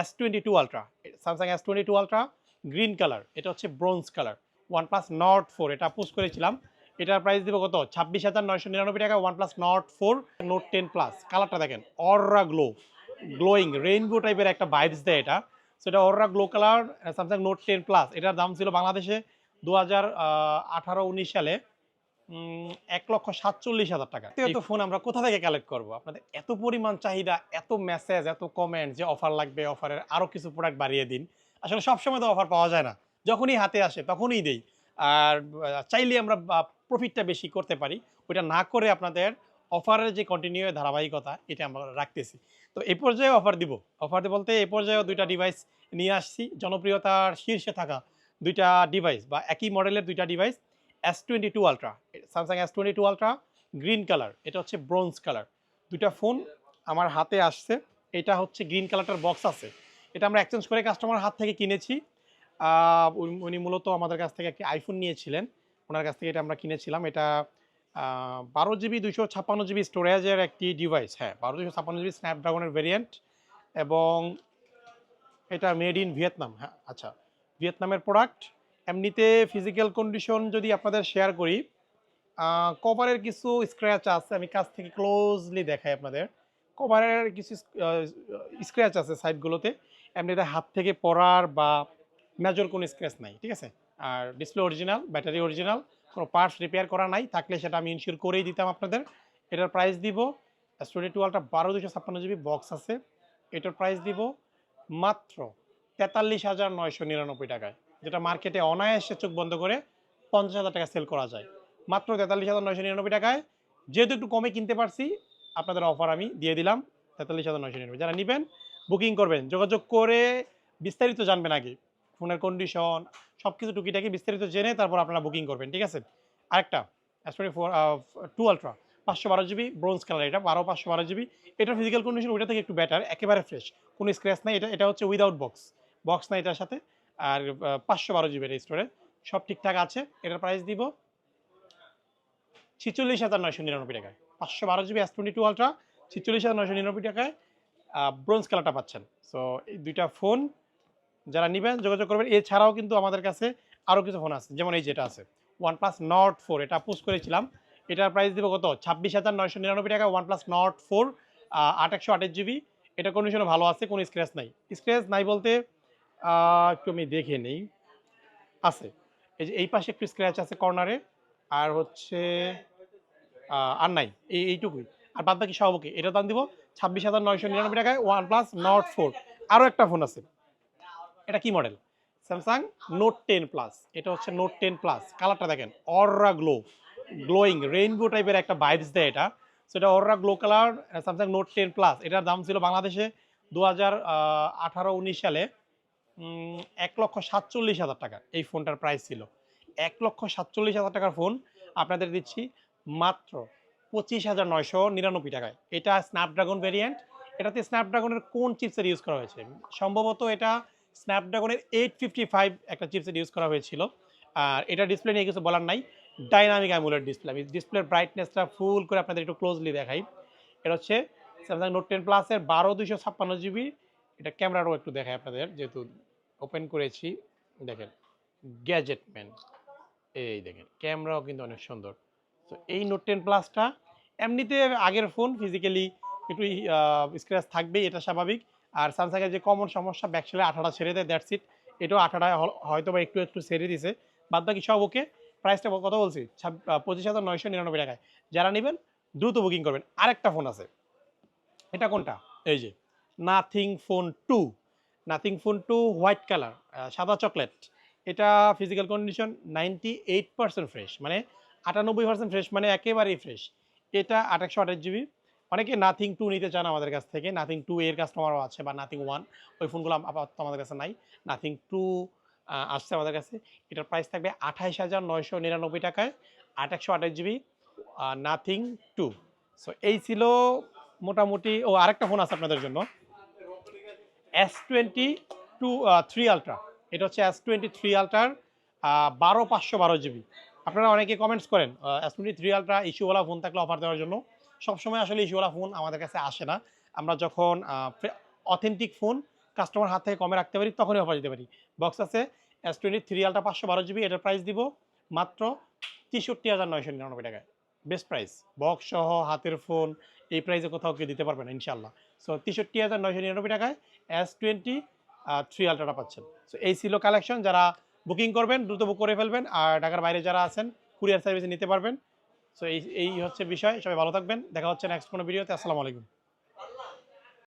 S twenty two Ultra Samsung S twenty two Ultra green colour এটা হচ্ছে bronze colour OnePlus Nord four এটা post করেছিলাম, এটার price দিব কত? ছাব্বিশ হাজার নয়শো নিরানব্বই টাকা OnePlus Nord four Note ten Plus কালারটা দেখেন অররা গ্লো গ্লোয়িং রেইনবো টাইপের একটা ভাইবস দেয় এটা সেটা aura glow colour Samsung Note ten Plus এটার দাম ছিল বাংলাদেশে দু হাজার আঠারো, উনিশ সালে এক লক্ষ সাতচল্লিশ হাজার টাকা। তো ফোন আমরা কোথা থেকে কালেক্ট করব? আপনাদের এত পরিমাণ চাহিদা এত মেসেজ এত কমেন্ট যে অফার লাগবে অফারের আরও কিছু প্রোডাক্ট বাড়িয়ে দিন। আসলে সবসময় তো অফার পাওয়া যায় না। যখনই হাতে আসে তখনই দেই। আর চাইলে আমরা প্রফিটটা বেশি করতে পারি। ওইটা না করে আপনাদের অফারের যে কন্টিনিউ ধারাবাহিকতা এটা আমরা রাখতেছি। তো এই পর্যায়ে অফার দিব। অফার বলতে এই পর্যায়েও দুইটা ডিভাইস নিয়ে আসছি। জনপ্রিয়তার শীর্ষে থাকা দুইটা ডিভাইস বা একই মডেলের দুইটা device S twenty two Ultra Samsung S twenty two Ultra green colour এটা হচ্ছে ব্রোঞ্জ কালার দুইটা ফোন আমার হাতে আসছে, এটা হচ্ছে গ্রিন কালারটার বক্স আছে। এটা আমরা এক্সচেঞ্জ করে কাস্টমার হাত থেকে কিনেছি। উনি- মূলত আমাদের কাছ থেকে একটি আইফোন নিয়েছিলেন। ওনার কাছ থেকে এটা আমরা কিনেছিলাম। এটা বারো জিবি দুইশো ছাপ্পান্ন জিবি স্টোরেজের একটি ডিভাইস হ্যাঁ বারো দুশো ছাপ্পান্ন জিবি স্ন্যাপড্রাগনের ভেরিয়েন্ট এবং এটা মেড ইন ভিয়েতনাম হ্যাঁ আচ্ছা ভিয়েতনামের প্রোডাক্ট এমনিতে ফিজিক্যাল কন্ডিশন যদি আপনাদের শেয়ার করি কভারের কিছু স্ক্র্যাচ আছে, আমি কাছ থেকে ক্লোজলি দেখাই আপনাদের। কভারের কিছু স্ক্র্যাচ আছে সাইডগুলোতে এমনিতে হাত থেকে পড়ার বা মেজর কোনো স্ক্র্যাচ নাই, ঠিক আছে? আর ডিসপ্লে অরিজিনাল ব্যাটারি অরিজিনাল কোনো পার্টস রিপেয়ার করা নাই, থাকলে সেটা আমি ইনশিওর করেই দিতাম আপনাদের। এটার প্রাইস দিব স্টোরি টুয়েলটা বারো দুশো ছাপ্পান্ন জিবি বক্স আছে, এটার প্রাইস দিব মাত্র তেতাল্লিশ হাজার নয়শো নিরানব্বই টাকায়। যেটা মার্কেটে অনায়াসে চোখ বন্ধ করে পঞ্চাশ হাজার টাকা সেল করা যায়। মাত্র তেতাল্লিশ হাজার নয়শো নিরানব্বই টাকায়। যেহেতু একটু কমে কিনতে পারছি, আপনাদের অফার আমি দিয়ে দিলাম তেতাল্লিশ হাজার নয়শো নিরানব্বই। যারা নেবেন বুকিং করবেন, যোগাযোগ করে বিস্তারিত জানবেন আগে। ফোনের কন্ডিশন সব কিছু টুকিটাকি বিস্তারিত জেনে তারপর আপনারা বুকিং করবেন, ঠিক আছে? আরেকটা অ্যাসটোরি ফোর টু আলট্রা পাঁচশো বারো জিবি ব্রোঞ্জ কালার এটা বারো, পাঁচশো বারো জিবি। এটার ফিজিক্যাল কন্ডিশন ওইটা থেকে একটু বেটার একেবারে ফ্রেশ কোনো স্ক্র্যাচ নাই, এটা এটা হচ্ছে উইদাউট বক্স বক্স নাই এটার সাথে। আর পাঁচশো বারো জিবি স্টোরে সব ঠিকঠাক আছে। এটার প্রাইস দিব ছিচল্লিশ হাজার নয়শো নিরানব্বই টাকায়। পাঁচশো বারো GB S twenty two Ultra ছিচল্লিশ হাজার নয়শো নিরানব্বই টাকায় ব্রোঞ্জ কালারটা পাচ্ছেন। সো এই দুইটা ফোন যারা নেবেন, যোগাযোগ করবেন। এছাড়াও কিন্তু আমাদের কাছে আরও কিছু ফোন আছে। যেমন এই যেটা আছে ওয়ান প্লাস নট ফোর এটা পোস্ট করেছিলাম। এটার প্রাইস দিব কত? ছাব্বিশ হাজার নয়শো নিরানব্বই টাকা ওয়ান প্লাস নট ফোর আট একশো আঠাশ জিবি এটা কন্ডিশনে ভালো আছে, কোনো স্ক্র্যাচ নাই। স্ক্র্যাচ নাই বলতে একটু আমি দেখে নেই। আছে। এই যে এই পাশে একটু স্ক্র্যাচ আছে কর্নারে আর হচ্ছে আর নাই। এই, এইটুকুই। আর বাদ বাকি সব ওকে। এটার দাম দিব ছাব্বিশ হাজার নয়শো নিরানব্বই টাকায় ওয়ান প্লাস নট ফোর আরও একটা ফোন আছে। এটা কি model Samsung Note ten Plus এটা হচ্ছে নোট টেন প্লাস কালারটা দেখেন অররা গ্লো গ্লোয়িং রেইনবো টাইপের একটা ভাইবস দেয় এটা। সেটা aura glow colour Samsung Note ten Plus এটার দাম ছিল বাংলাদেশে দু হাজার আঠারো, উনিশ সালে এক লক্ষ সাতচল্লিশ হাজার টাকা এই ফোনটার প্রাইস ছিল। এক লক্ষ সাতচল্লিশ হাজার টাকার ফোন আপনাদের দিচ্ছি মাত্র পঁচিশ হাজার নয়শো নিরানব্বই টাকায়। এটা স্ন্যাপড্রাগন ভেরিয়েন্ট এটাতে স্ন্যাপড্রাগনের কোন চিপসের ইউজ করা হয়েছে? সম্ভবত এটা স্ন্যাপড্রাগনের এইট ফিফটি ফাইভ একটা চিপসেট ইউজ করা হয়েছিল। আর এটা ডিসপ্লে নিয়ে কিছু বলার নাই। ডাইনামিক অ্যামুলেট ডিসপ্লে আমি ডিসপ্লের ব্রাইটনেসটা ফুল করে আপনাদের একটু ক্লোজলি দেখাই। এটা হচ্ছে স্যামসাং নোট টেন প্লাসের বারো দুশো ছাপ্পান্ন জিবি এটা ক্যামেরারও একটু দেখাই আপনাদের, যেহেতু ওপেন করেছি, দেখেন গ্যাজেটম্যান এই দেখেন, ক্যামেরাও কিন্তু অনেক সুন্দর। তো এই নোট টেন প্লাসটা এমনিতে আগের ফোন ফিজিক্যালি একটু স্ক্র্যাচ থাকবেই, এটা স্বাভাবিক। আর স্যামসাংয়ের যে কমন সমস্যা ব্যাকসেলে আঠাটা ছেড়ে দেয় দ্যাটস ইট এটাও আঠাটা হয়তো বা একটু একটু ছেড়ে দিছে। বাদ বাকি সব ওকে প্রাইসটা কত বলছি? পঁচিশ হাজার নয়শো নিরানব্বই টাকায়। যারা নেবেন, দ্রুত বুকিং করবেন। আরেকটা ফোন আছে। এটা কোনটা? এই যে Nothing Phone two Nothing Phone two white colour সাদা চকলেট এটা physical condition ninety eight percent fresh মানে আটানব্বই পার্সেন্ট ফ্রেশ মানে একেবারেই ফ্রেশ এটা আঠাশশো আঠাশ জিবি অনেকে নাথিং টু নিতে চান আমাদের কাছ থেকে। নাথিং টু এর কাস্টমারও আছে বা নাথিং ওয়ান ওই ফোনগুলো আপাতত আমাদের কাছে নাই। নাথিং টু আসছে আমাদের কাছে। এটার প্রাইস থাকবে আঠাইশ হাজার নয়শো নিরানব্বই টাকায় আট একশো আঠাশ জিবি নাথিং টু সো এই ছিল মোটামুটি, ও আরেকটা ফোন আছে আপনাদের জন্য। S twenty two three Ultra এটা হচ্ছে এস টোয়েন্টি থ্রি আলট্রার বারো পাঁচশো বারো জিবি। আপনারা অনেকে কমেন্টস করেন এস টোয়েন্টি থ্রি আলট্রা ইস্যুওয়ালা ফোন থাকলে অফার দেওয়ার জন্য। সবসময় আসলে ইস্যুওয়ালা ফোন আমাদের কাছে আসে না। আমরা যখন অথেন্টিক ফোন কাস্টমার হাত থেকে কমে রাখতে পারি, তখনই অফার দিতে পারি। বক্স আছে এস টোয়েন্টি থ্রি আলটা পাঁচশো বারো জিবি, এটার প্রাইস দিব মাত্র তেষট্টি হাজার নয়শো নিরানব্বই টাকায়। Best price. বক্স সহ হাতের ফোন এই প্রাইসে কোথাও কেউ দিতে পারবেন ইনশাল্লাহ সো তেষট্টি হাজার নয়শো নিরানব্বই টাকায় এস টোয়েন্টি থ্রি আলট্রাটা পাচ্ছেন। সো এই ছিল কালেকশন যারা বুকিং করবেন, দ্রুত বুক করে ফেলবেন। আর ঢাকার বাইরে যারা আছেন কুরিয়ার সার্ভিসে নিতে পারবেন। সো এই এই হচ্ছে বিষয়। সবাই ভালো থাকবেন। দেখা হচ্ছে নেক্সট কোনো ভিডিওতে আসসালামু আলাইকুম।